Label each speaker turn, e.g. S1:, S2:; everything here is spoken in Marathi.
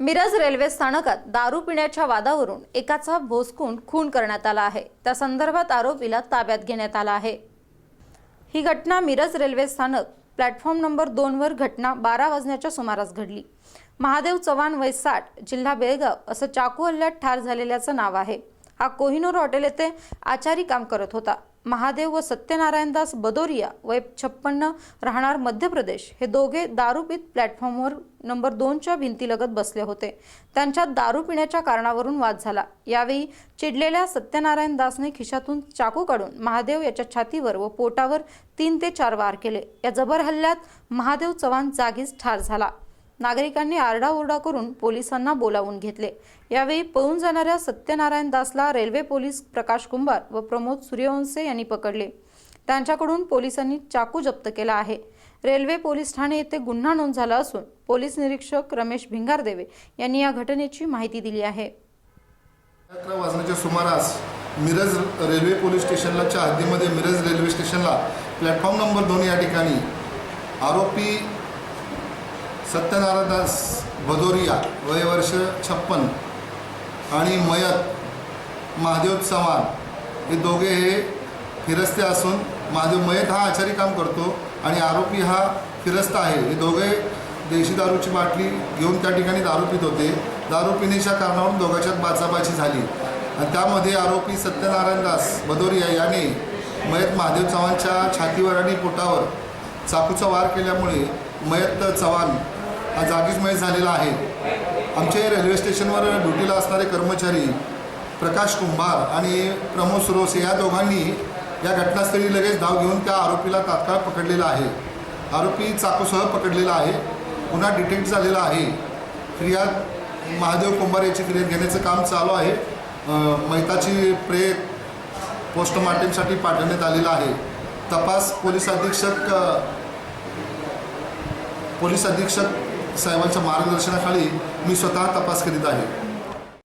S1: मिरज रेल्वे स्थानकात दारू पिण्याच्या वादावरून एकाचा भोसकून खून करण्यात आला आहे. त्या संदर्भात आरोपीला ताब्यात घेण्यात आला आहे. ही घटना मिरज रेल्वे स्थानक प्लॅटफॉर्म नंबर दोनवर घटना बारा वाजण्याच्या सुमारास घडली. महादेव चव्हाण वय साठ जिल्हा बेळगाव असं चाकू हल्ल्यात ठार झालेल्याचं नाव आहे. हा कोहिनूर हॉटेल येथे आचारी काम करत होता. महादेव व सत्यनारायणदास बदोरिया वय छप्पन्न राहणार मध्य प्रदेश हे दोघे दारू प्लॅटफॉर्मवर नंबर दोनच्या भिंतीलगत बसले होते. त्यांच्यात दारू पिण्याच्या कारणावरून वाद झाला. यावेळी चिडलेल्या सत्यनारायण दासने खिशातून चाकू काढून महादेव याच्या छातीवर व पोटावर तीन ते चार वार केले. या जबर हल्ल्यात महादेव चव्हाण जागीच ठार झाला. नागरिकांनी आरडाओरडा करून पोलिसांना बोलावून घेतले. यावेळी पळून जाणाऱ्या सत्यनारायण दासला रेल्वे पोलीस प्रकाश कुंभार व प्रमोद सूर्यवंशे यांनी पकडले. त्यांच्याकडून पोलिसांनी चाकू जप्त केला आहे. रेल्वे पोलीस ठाणे येथे गुन्हा नोंद झाला असून पोलीस निरीक्षक रमेश भिंगारदेवे यांनी या घटनेची माहिती दिली आहे.
S2: अकरा वाजण्याच्या सुमारास मिरज रेल्वे पोलीस स्टेशनलाच्या हद्दीमध्ये मिरज रेल्वे स्टेशनला प्लॅटफॉर्म नंबर दोन या ठिकाणी आरोपी सत्यनारायणदास भदोरिया वय वर्ष छप्पन आणि मयत महादेव चव्हाण हे दोघे हे फिरस्ते असून महादेव मयत हा आचारी काम करतो आणि आरोपी हा फिरस्त आहे. हे दोघे देशी दारूची बाटली घेऊन त्या ठिकाणी दारू पित होते. दारू पिण्याच्या कारणावरून दोघांच्यात बाचाबाची झाली. आणि त्यामध्ये आरोपी सत्यनारायणदास भदोरिया याने मयत महादेव चव्हाणच्या छातीवर आणि पोटावर चाकूचा वार केल्यामुळे मयत चव्हाण हा जागीच मयत झालेला आहे. आमचे रेल्वे स्टेशनवर ड्युटीला असणारे कर्मचारी प्रकाश कुंभार आणि प्रमोद सुरोस या दोघांनी या घटनास्थळी लगेच धाव घेऊन त्या आरोपीला तात्काळ पकडलेला आहे. आरोपी चाकूसह पकडलेला आहे. पुन्हा डिटेक्ट झालेला आहे. फिर्याद महादेव कुंभार याची फिर्याद घेण्याचं काम चालू आहे. मैताची प्रे पोस्टमार्टमसाठी पाठवण्यात आलेला आहे. तपास पोलीस अधीक्षक पोलीस अधीक्षक साहेबांच्या मार्गदर्शनाखाली मी स्वतः तपास करीत आहे.